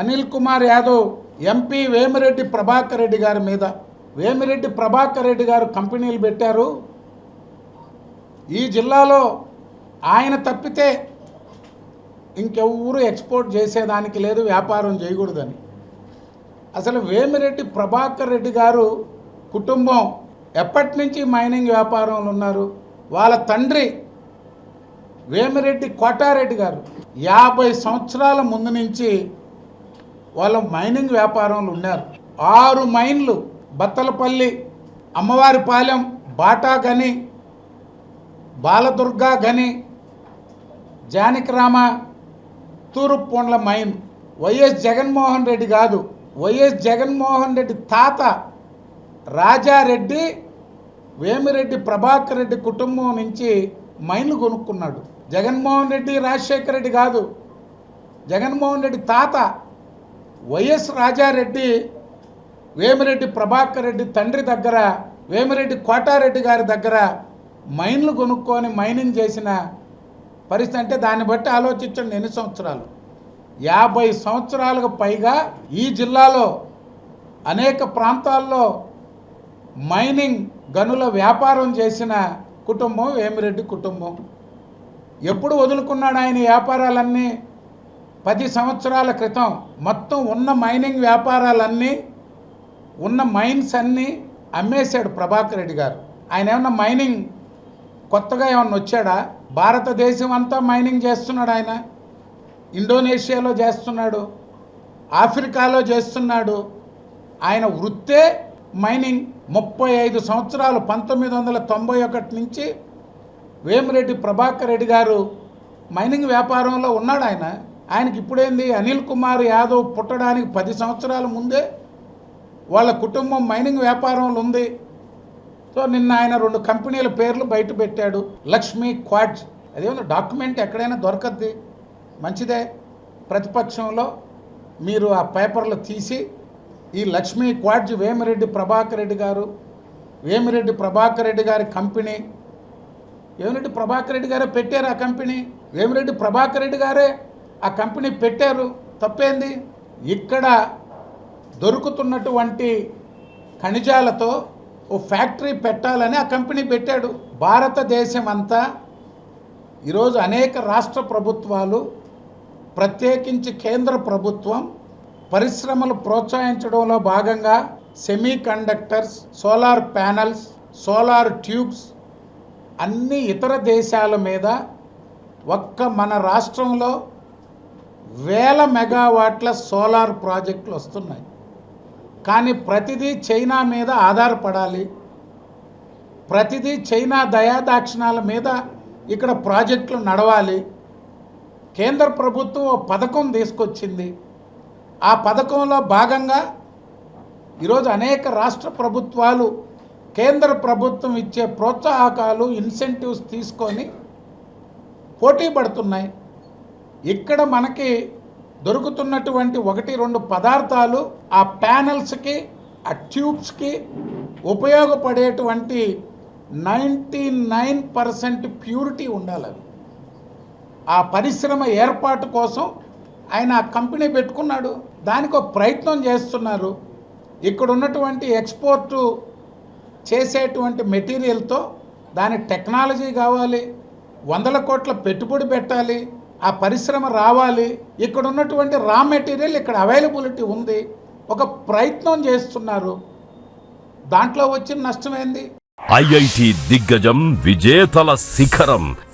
Anil Kumar Yadav MP Vemireddy Prabhakar Reddy గారి మీద. వేమిరెడ్డి ప్రభాకర్ రెడ్డి గారు కంపెనీలు పెట్టారు. ఈ జిల్లాలో ఆయన తప్పితే ఇంకెవ్వరూ ఎక్స్పోర్ట్ చేసేదానికి లేదు వ్యాపారం చేయకూడదని. అసలు వేమిరెడ్డి ప్రభాకర్ రెడ్డి గారు కుటుంబం ఎప్పటి నుంచి మైనింగ్ వ్యాపారంలో ఉన్నారు? వాళ్ళ తండ్రి వేమిరెడ్డి కోటారెడ్డి గారు. యాభై సంవత్సరాల ముందు నుంచి వాళ్ళ మైనింగ్ వ్యాపారంలో ఉన్నారు. ఆరు మైన్లు బత్తలపల్లి అమ్మవారిపాలెం బాటా గని బాలదుర్గా గని జానకిరామ తూరుపొండ్ల మైన్. వైఎస్ జగన్మోహన్ రెడ్డి కాదు. వైఎస్ జగన్మోహన్ రెడ్డి తాత రాజారెడ్డి వేమిరెడ్డి ప్రభాకర్ రెడ్డి కుటుంబం నుంచి మైన్లు కొనుక్కున్నాడు. జగన్మోహన్ రెడ్డి రాజశేఖర రెడ్డి కాదు. జగన్మోహన్ రెడ్డి తాత వైఎస్ రాజారెడ్డి వేమిరెడ్డి ప్రభాకర్ రెడ్డి తండ్రి దగ్గర వేమిరెడ్డి కోటారెడ్డి గారి దగ్గర మైన్లు కొనుక్కొని మైనింగ్ చేసిన పరిస్థితి అంటే దాన్ని బట్టి ఆలోచించండి ఎన్ని సంవత్సరాలు. యాభై సంవత్సరాలకు పైగా ఈ జిల్లాలో అనేక ప్రాంతాల్లో మైనింగ్ గనుల వ్యాపారం చేసిన కుటుంబం వేమిరెడ్డి కుటుంబం. ఎప్పుడు వదులుకున్నాడు ఆయన వ్యాపారాలన్నీ? పది సంవత్సరాల క్రితం మొత్తం ఉన్న మైనింగ్ వ్యాపారాలన్నీ ఉన్న మైన్స్ అన్నీ అమ్మేశాడు ప్రభాకర్ రెడ్డి గారు. ఆయన ఏమన్నా మైనింగ్ కొత్తగా ఏమన్నా వచ్చాడా? భారతదేశం అంతా మైనింగ్ చేస్తున్నాడు ఆయన. ఇండోనేషియాలో చేస్తున్నాడు. ఆఫ్రికాలో చేస్తున్నాడు. ఆయన వృత్తే మైనింగ్. ముప్పై ఐదు సంవత్సరాలు పంతొమ్మిది వందల తొంభై ఒకటి నుంచి వేమిరెడ్డి ప్రభాకర్ రెడ్డి గారు మైనింగ్ వ్యాపారంలో ఉన్నాడు ఆయన. ఆయనకి ఇప్పుడేంది? అనిల్ కుమార్ యాదవ్ పుట్టడానికి పది సంవత్సరాల ముందే వాళ్ళ కుటుంబం మైనింగ్ వ్యాపారంలో ఉంది. సో నిన్న ఆయన రెండు కంపెనీల పేర్లు బయట పెట్టాడు. లక్ష్మీ క్వాడ్జ్. అదేమో డాక్యుమెంట్ ఎక్కడైనా దొరకద్ది. మంచిదే. ప్రతిపక్షంలో మీరు ఆ పేపర్లు తీసి ఈ లక్ష్మీ క్వాడ్జ్ వేమిరెడ్డి ప్రభాకర్ రెడ్డి గారు వేమిరెడ్డి ప్రభాకర్ రెడ్డి గారి కంపెనీ. వేమిరెడ్డి ప్రభాకర్ రెడ్డి గారే పెట్టారు ఆ కంపెనీ. వేమిరెడ్డి ప్రభాకర్ రెడ్డి గారే ఆ కంపెనీ పెట్టారు. తప్పేంది? ఇక్కడ దొరుకుతున్నటువంటి ఖనిజాలతో ఓ ఫ్యాక్టరీ పెట్టాలని ఆ కంపెనీ పెట్టాడు. భారతదేశం అంతా ఈరోజు అనేక రాష్ట్ర ప్రభుత్వాలు ప్రత్యేకించి కేంద్ర ప్రభుత్వం పరిశ్రమలు ప్రోత్సహించడంలో భాగంగా semiconductors solar panels solar tubes అన్ని ఇతర దేశాల మీద ఒక్క మన రాష్ట్రంలో వేల మెగావాట్ల సోలార్ ప్రాజెక్టులు వస్తున్నాయి. కానీ ప్రతిదీ చైనా మీద ఆధారపడాలి. ప్రతిదీ చైనా దయాదాక్షిణాల మీద ఇక్కడ ప్రాజెక్టులు నడవాలి. కేంద్ర ప్రభుత్వం ఓ పథకం తీసుకొచ్చింది. ఆ పథకంలో భాగంగా ఈరోజు అనేక రాష్ట్ర ప్రభుత్వాలు కేంద్ర ప్రభుత్వం ఇచ్చే ప్రోత్సాహకాలు ఇన్సెంటివ్స్ తీసుకొని పోటీ పడుతున్నాయి. ఇక్కడ మనకి దొరుకుతున్నటువంటి ఒకటి రెండు పదార్థాలు ఆ ప్యానల్స్కి ఆ ట్యూబ్స్కి ఉపయోగపడేటువంటి నైంటీ నైన్ పర్సెంట్ ప్యూరిటీ ఉండాలి అవి. ఆ పరిశ్రమ ఏర్పాటు కోసం ఆయన ఆ కంపెనీ పెట్టుకున్నాడు. దానికి ప్రయత్నం చేస్తున్నారు. ఇక్కడ ఉన్నటువంటి ఎక్స్పోర్టు చేసేటువంటి మెటీరియల్తో దాని టెక్నాలజీ కావాలి వందల కోట్ల పెట్టుబడి పెట్టాలి ఆ పరిశ్రమ రావాలి. ఇక్కడ ఉన్నటువంటి రా మెటీరియల్ ఇక్కడ అవైలబిలిటీ ఉంది. ఒక ప్రయత్నం చేస్తున్నారు. దాంట్లో వచ్చిన నష్టమేంది ఐఐటి దిగ్గజం విజేతల శిఖరం.